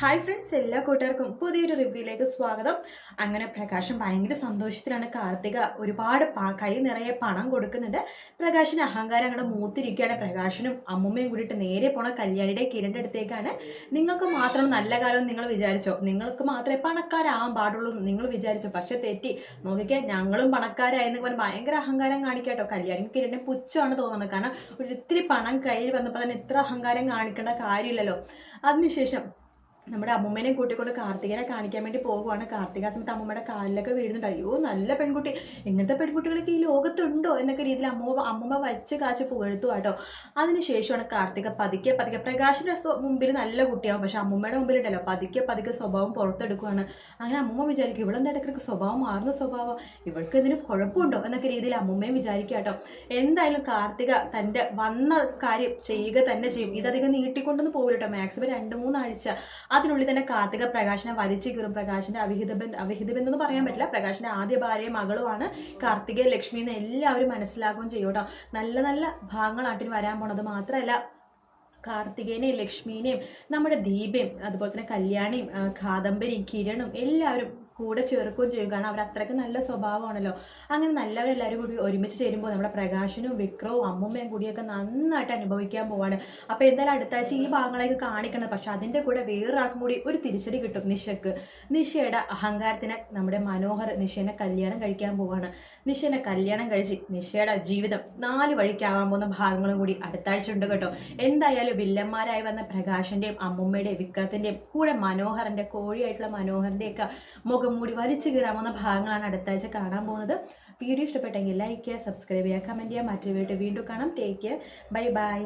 Hi friends എല്ലാ കൂട്ടുകാർക്കും പുതിയൊരു റിവ്യൂയിലേക്ക് സ്വാഗതം. അങ്ങനെ പ്രകാശം ഭയങ്കര സന്തോഷത്തിലാണ് കാർത്തിക ഒരുപാട് കൈ നിറയെ പണം കൊടുക്കുന്നുണ്ട്. പ്രകാശിന് അഹങ്കാരം അങ്ങോട്ട് മൂത്തിരിക്കുകയാണ്. പ്രകാശനും അമ്മുമ്മയും കൂടിയിട്ട് നേരെ പോണ കല്യാണിയുടെ കിരണിന്റെ അടുത്തേക്കാണ്. നിങ്ങൾക്ക് മാത്രം നല്ല കാലം നിങ്ങൾ വിചാരിച്ചോ? നിങ്ങൾക്ക് മാത്രമേ പണക്കാരാവാൻ പാടുള്ളൂ നിങ്ങൾ വിചാരിച്ചോ? പക്ഷെ തെറ്റി. നോക്കിക്കാൻ ഞങ്ങളും പണക്കാരായെന്ന് പറഞ്ഞ് ഭയങ്കര അഹങ്കാരം കാണിക്കാട്ടോ കല്യാണി കിരണിന് പുച്ഛമാണ് തോന്നുന്നത്. കാരണം ഒരു ഇത്തിരി പണം കയ്യിൽ വന്നപ്പോൾ തന്നെ ഇത്ര അഹങ്കാരം കാണിക്കേണ്ട കാര്യമില്ലല്ലോ. അതിനുശേഷം നമ്മുടെ അമ്മൂമ്മേനെ കൂട്ടിക്കൊണ്ട് കാർത്തികനെ കാണിക്കാൻ വേണ്ടി പോകുവാണ്. കാർത്തിക സമയത്ത് അമ്മൂമ്മയുടെ കാലിലൊക്കെ വീഴുന്നുണ്ട്. അയ്യോ നല്ല പെൺകുട്ടി. ഇങ്ങനത്തെ പെൺകുട്ടികളൊക്കെ ഈ ലോകത്തുണ്ടോ എന്നൊക്കെ രീതിയിൽ അമ്മൂമ്മ അമ്മൂമ്മ വച്ച് കാച്ച് പുകഴ്ത്തു കേട്ടോ അതിനുശേഷമാണ് കാർത്തിക പതുക്കെ പതുക്കെ പ്രകാശിന്റെ മുമ്പിൽ നല്ല കുട്ടിയാവും. പക്ഷെ അമ്മൂമ്മയുടെ മുമ്പിലുണ്ടല്ലോ. പതുക്കെ പതുക്കെ സ്വഭാവം പുറത്തെടുക്കുവാണ്. അങ്ങനെ അമ്മൂമ്മ വിചാരിക്കും ഇവളെന്താ ഇടയ്ക്കിടയ്ക്ക് സ്വഭാവം മാറുന്ന സ്വഭാവം? ഇവൾക്ക് ഇതിന് കുഴപ്പമുണ്ടോ? എന്നൊക്കെ രീതിയിൽ അമ്മൂമ്മയും വിചാരിക്കുക കേട്ടോ എന്തായാലും കാർത്തിക തന്റെ വന്ന കാര്യം ചെയ്യുക തന്നെ ചെയ്യും. ഇതധികം നീട്ടിക്കൊണ്ടൊന്നും പോകില്ല കേട്ടോ മാക്സിമം രണ്ട് മൂന്നാഴ്ച. അതിനുള്ളിൽ തന്നെ കാർത്തിക പ്രകാശിനെ വലിച്ചു കീറും പ്രകാശിന്റെ അവിഹിത ബന്ധം അവിഹിത ബന്ധം എന്ന് പറയാൻ പറ്റില്ല. പ്രകാശിന്റെ ആദ്യ ഭാര്യയും മകളുമാണ് കാർത്തിക ലക്ഷ്മി എന്ന് എല്ലാവരും മനസ്സിലാക്കുകയും ചെയ്യും കേട്ടോ. നല്ല നല്ല ഭാഗങ്ങളാട്ടിന് വരാൻ പോണത് മാത്രമല്ല കാർത്തികേനെയും ലക്ഷ്മീനെയും നമ്മുടെ ദീപയും അതുപോലെ തന്നെ കല്യാണിയും കാദംബരി കിരണും എല്ലാവരും കൂടെ ചേർക്കുകയും ചെയ്യും. കാരണം അവർ അത്രയ്ക്ക് നല്ല സ്വഭാവമാണല്ലോ. അങ്ങനെ നല്ലവരെല്ലാവരും കൂടി ഒരുമിച്ച് ചേരുമ്പോൾ നമ്മുടെ പ്രകാശനും വിക്രവും അമ്മുമ്മയും കൂടിയൊക്കെ നന്നായിട്ട് അനുഭവിക്കാൻ പോവാണ്. അപ്പോൾ എന്തായാലും അടുത്താഴ്ച ഈ ഭാഗങ്ങളൊക്കെ കാണിക്കണം. പക്ഷെ അതിന്റെ കൂടെ വേറൊരാൾക്കും കൂടി ഒരു തിരിച്ചടി കിട്ടും നിഷക്ക് നിഷയുടെ അഹങ്കാരത്തിന് നമ്മുടെ മനോഹർ നിഷേനെ കല്യാണം കഴിക്കാൻ പോവാണ്. നിഷേനെ കല്യാണം കഴിച്ച് നിഷയുടെ ജീവിതം നാല് വഴിക്കാവാൻ പോകുന്ന ഭാഗങ്ങളും കൂടി അടുത്താഴ്ച ഉണ്ട് കേട്ടോ. എന്തായാലും വില്ലന്മാരായി വന്ന പ്രകാശന്റെയും അമ്മുമ്മയുടെയും വിക്രത്തിന്റെയും കൂടെ മനോഹറിന്റെ കോഴിയായിട്ടുള്ള മനോഹറിന്റെയൊക്കെ മുഖം മൂടി വലിച്ചു കീറാവുന്ന ഭാഗങ്ങളാണ് അടുത്താഴ്ച കാണാൻ പോകുന്നത്. വീഡിയോ ഇഷ്ടപ്പെട്ടെങ്കിൽ ലൈക്ക് ചെയ്യുക സബ്സ്ക്രൈബ് ചെയ്യുക കമന്റ് ചെയ്യുക. മറ്റൊരു വീഡിയോ വീണ്ടും കാണാം. Take care bye bye